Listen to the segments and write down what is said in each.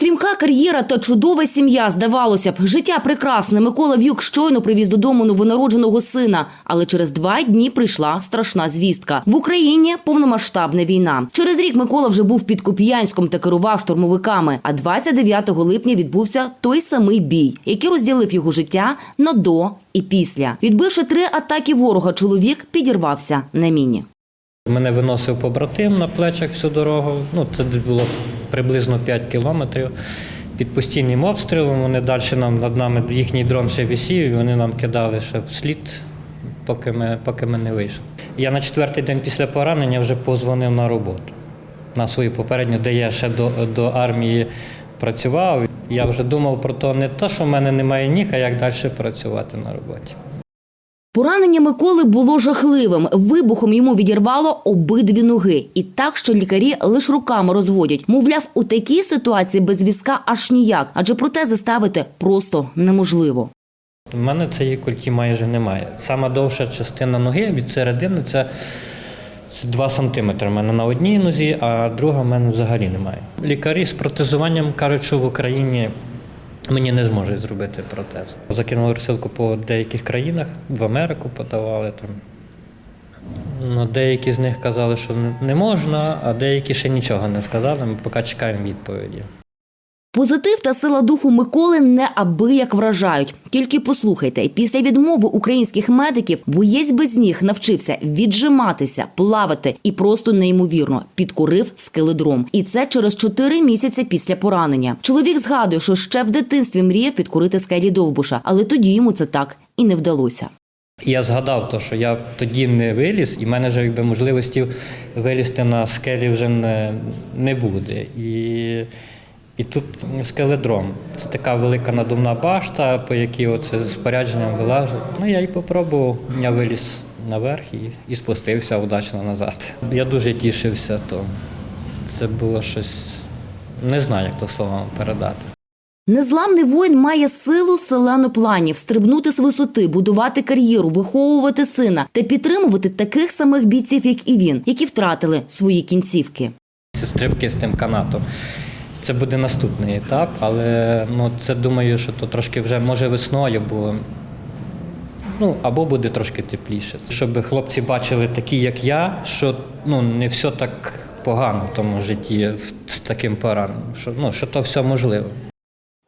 Стрімка кар'єра та чудова сім'я. Здавалося б, життя прекрасне. Микола В'юк щойно привіз додому новонародженого сина. Але через два дні прийшла страшна звістка. В Україні повномасштабна війна. Через рік Микола вже був під Куп'янськом та керував штурмовиками. А 29 липня відбувся той самий бій, який розділив його життя на до і після. Відбивши три атаки ворога, чоловік підірвався на міні. Мене виносив побратим на плечах всю дорогу. Ну, це було приблизно 5 кілометрів. Під постійним обстрілом вони далі нам над нами їхній дрон ще висів, і вони нам кидали ще вслід, поки ми, поки ми не вийшли. Я на четвертий день після поранення вже позвонив на роботу на свою попередню, де я ще до, до армії працював. Я вже думав про те, не те, що в мене немає ніг, а як далі працювати на роботі. Поранення Миколи було жахливим. Вибухом йому відірвало обидві ноги, і так, що лікарі лише руками розводять. Мовляв, у такій ситуації без візка аж ніяк, адже протези ставити просто неможливо. У мене цієї культі майже немає. Сама довша частина ноги від середини це, це 2 сантиметри. У мене на одній нозі, а друга в мене взагалі немає. Лікарі з протезуванням кажуть, що в Україні мені не зможуть зробити протез. Закинули розсилку по деяких країнах, в Америку подавали там. Ну, деякі з них казали, що не- можна, а деякі ще нічого не сказали. Ми поки чекаємо відповіді. Позитив та сила духу Миколи неабияк вражають. Тільки послухайте, після відмови українських медиків боєць без ніг навчився віджиматися, плавати і просто неймовірно підкурив скеледром. І це через чотири місяці після поранення. Чоловік згадує, що ще в дитинстві мріяв підкурити скелі Довбуша, але тоді йому це так і не вдалося. Я згадав, то, що я тоді не виліз, і в мене вже якби можливості вилізти на скелі вже не, не буде. І, і тут скеледром. Це така велика надувна башта, по якій оце з спорядженням вилажу. Ну я і попробував. Я виліз наверх і, і спустився удачно назад. Я дуже тішився, то це було щось. Не знаю, як то словом передати. Незламний воїн має силу селену планів стрибнути з висоти, будувати кар'єру, виховувати сина та підтримувати таких самих бійців, як і він, які втратили свої кінцівки. Ці стрибки з тим канатом. Це буде наступний етап, але ну, це думаю, що то трошки вже може весною, бо ну, або буде трошки тепліше. Щоб хлопці бачили такі, як я, що ну, не все так погано в тому житті з таким пораненням, що, ну, що то все можливо.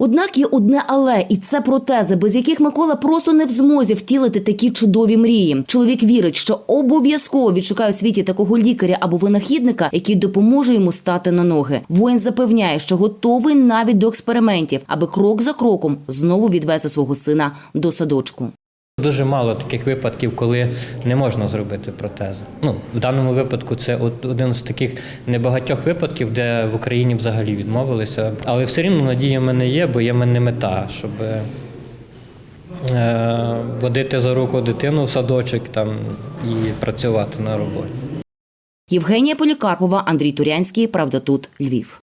Однак є одне але, і це протези, без яких Микола просто не в змозі втілити такі чудові мрії. Чоловік вірить, що обов'язково відшукає у світі такого лікаря або винахідника, який допоможе йому стати на ноги. Воїн запевняє, що готовий навіть до експериментів, аби крок за кроком знову відвести свого сина до садочку. Дуже мало таких випадків, коли не можна зробити протези. Ну, в даному випадку це один з таких небагатьох випадків, де в Україні взагалі відмовилися. Але все рівно надія в мене є, бо є в мене мета, щоб е, водити за руку дитину в садочок там, і працювати на роботі. Євгенія Полікарпова, Андрій Турянський. Правда, тут Львів.